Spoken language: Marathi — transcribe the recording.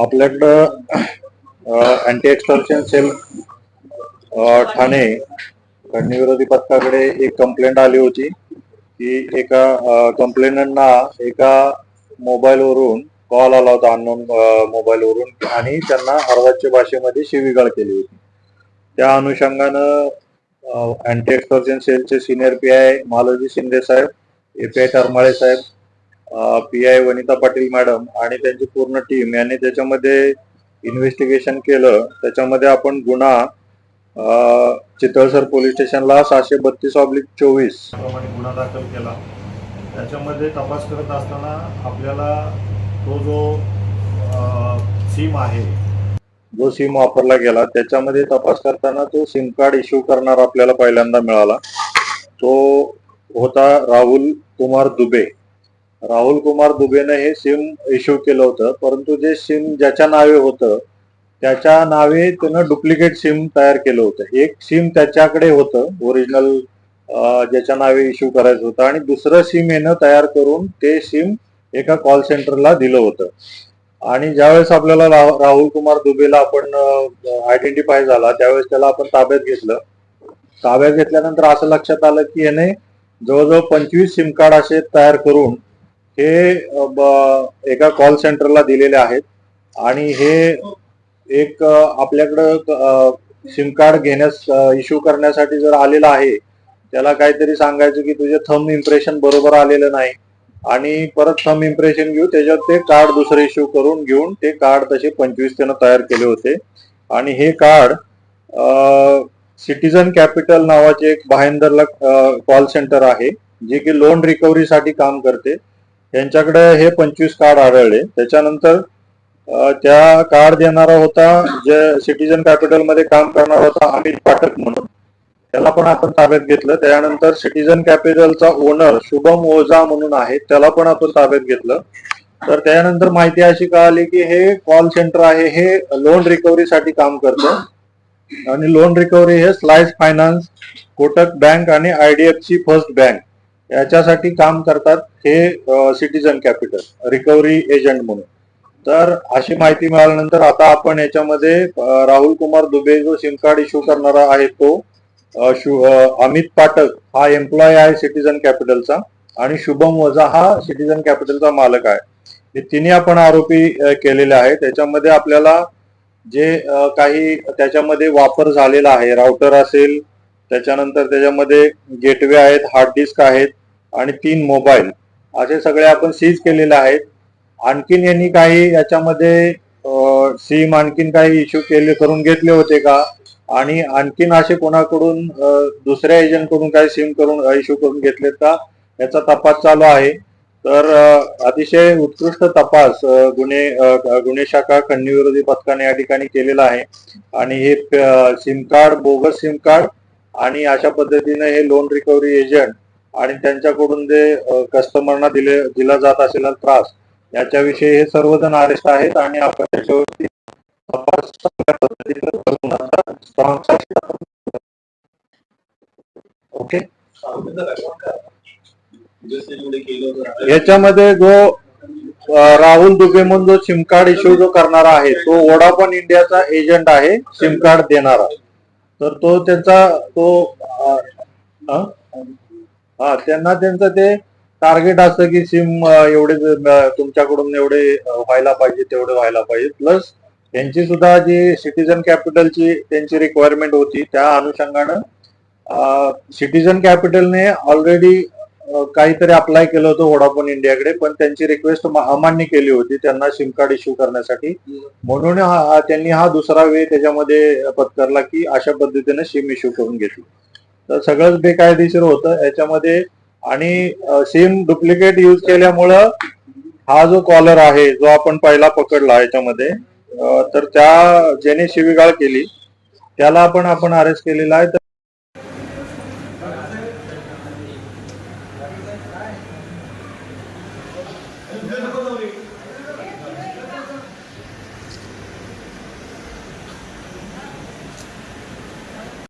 आपल्याकडं अँटी एक्सटॉर्शन सेल ठाणे घटने पथकाकडे एक कंप्लेंट आली होती की एका कंप्लेनंटना एका मोबाईलवरून कॉल आला होता अननोन मोबाईलवरून आणि त्यांना अर्वाच्य भाषेमध्ये शिवीगाळ केली होती. त्या अनुषंगानं अँटी एक्सटॉर्शन सेलचे senior P I Maloji Shinde Saheb API Karmale Saheb P I Vanita Patil madam आणि त्यांची पूर्ण टीम यांनी त्याच्यामध्ये इन्व्हेस्टिगेशन केलं. त्याच्यामध्ये आपण गुन्हा चितळसर पोलीस स्टेशनला सहाशे बत्तीस ऑब्लिक चोवीस प्रमाणे गुन्हा दाखल केला. त्याच्यामध्ये तपास करत असताना आपल्याला तो जो सिम आहे जो सिम वापरला गेला त्याच्यामध्ये तपास करताना तो सिम कार्ड इश्यू करणार आपल्याला पहिल्यांदा मिळाला. तो होता राहुल कुमार दुबे. राहुल कुमार दुबेनं हे सिम इश्यू केलं होतं परंतु जे सिम ज्याच्या नावे होतं त्याच्या नावे त्यानं डुप्लिकेट सिम तयार केलं होतं. एक सिम त्याच्याकडे होतं ओरिजिनल ज्याच्या नावे इश्यू करायचं होतं आणि दुसरं सिम येणं तयार करून ते सिम एका कॉल सेंटरला दिलं होतं. आणि ज्यावेळेस आपल्याला राहुल कुमार दुबेला आपण आयडेंटिफाय झाला त्यावेळेस त्याला आपण ताब्यात घेतलं. ताब्यात घेतल्यानंतर असं लक्षात आलं की याने जवळजवळ पंचवीस सिम कार्ड असे तयार करून हे एका कॉल सेंटरला दिलेले आहेत. आणि हे एक आपल्याकडं सिम कार्ड घेण्यास इश्यू करण्यासाठी जर आलेला आहे त्याला काहीतरी सांगायचं की तुझे थंब इम्प्रेशन बरोबर आलेलं नाही. आणि परत थंब इम्प्रेशन घेऊ त्याच्यात ते कार्ड दुसरं इश्यू करून घेऊन ते कार्ड तसे पंचवीस त्यानं तयार केले होते. आणि हे कार्ड सिटीजन कॅपिटल नावाचे एक भाईंदरला कॉल सेंटर आहे जे की लोन रिकव्हरीसाठी काम करते. यांच्याकडे हे पंचवीस कार्ड आढळले. त्याच्यानंतर त्या कार्ड देणारा होता जे सिटीजन कॅपिटलमध्ये काम करणारा होता अमित पाठक म्हणून. त्याला पण आपण ताब्यात घेतलं. त्यानंतर सिटीजन कॅपिटलचा ओनर शुभम ओझा म्हणून आहे त्याला पण आपण ताब्यात घेतलं. तर त्यानंतर माहिती अशी कळाली की हे कॉल सेंटर आहे हे लोन रिकव्हरीसाठी काम करतं. आणि लोन रिकव्हरी हे स्लाइस फायनान्स कोटक बँक आणि आयडीएफसी फर्स्ट बँक. याच्यासाठी काम करतात हे सिटीजन कॅपिटल रिकव्हरी एजंट म्हणून. तर अशी माहिती मिळाल्यानंतर आता आपण याच्यामध्ये राहुल कुमार दुबे जो सिम कार्ड इश्यू करणारा आहे तो अमित पाठक हा एम्प्लॉय आहे सिटीजन कॅपिटलचा आणि शुभम वजा हा सिटीजन कॅपिटलचा मालक आहे. हे तिन्ही आपण आरोपी केलेले आहे त्याच्यामध्ये आपल्याला जे काही त्याच्यामध्ये वापर झालेला आहे राउटर असेल त्याच्यानंतर त्याच्यामध्ये गेटवे आहेत हार्ड डिस्क आहेत आणि तीन मोबाईल असे सगळे आपण सीज केलेले आहेत. आणखीन यांनी काही याच्यामध्ये सिम आणखीन काही इश्यू केले करून घेतले होते का? आणि आणखीन असे कोणाकडून दुसऱ्या एजंटकडून काही सिम करून इश्यू करून घेतलेत का? याचा तपास चालू आहे. तर अतिशय उत्कृष्ट तपास गुन्हे गुन्हे शाखा खंडणी विरोधी पथकाने या ठिकाणी केलेला आहे. आणि हे SIM card bogus SIM card आणि अशा पद्धतीने हे लोन रिकव्हरी एजंट आणि त्यांच्याकडून जे कस्टमरना दिले दिला जात असलेला त्रास याच्याविषयी हे सर्वजण अरेस्ट आहेत आणि आपण त्याच्यावरती तपास चांगल्या पद्धतीने करून आता ओके याच्यामध्ये जो राहुल दुबे म्हणून जो सिम कार्ड इश्यू जो करणारा आहे तो वोडाफोन इंडियाचा एजंट आहे सिम कार्ड देणारा. तर तो त्यांचा तो हा त्यांना त्यांचं ते टार्गेट असतं की सिम एवढे तुमच्याकडून एवढे व्हायला पाहिजे तेवढे व्हायला पाहिजे. प्लस त्यांची सुद्धा जी सिटीजन कॅपिटलची त्यांची रिक्वायरमेंट होती त्या अनुषंगानं सिटीजन कॅपिटलने ऑलरेडी काहीतरी अप्लाय केलं होतं वोडाफोन इंडियाकडे पण त्यांची रिक्वेस्ट अमान्य केली होती त्यांना सिम कार्ड इश्यू करण्यासाठी. म्हणून हा- त्यांनी हा दुसरा वे त्याच्यामध्ये पत्करला की अशा पद्धतीने सिम इश्यू करून घेतली. तर सगळंच बेकायदेशीर होतं. याच्यामध्ये आणि सिम डुप्लिकेट यूज केल्यामुळं हा जो कॉलर आहे जो आपण पहिला पकडला याच्यामध्ये तर त्या ज्याने शिवीगाळ केली त्याला आपण आपण अरेस्ट केलेला आहे. तर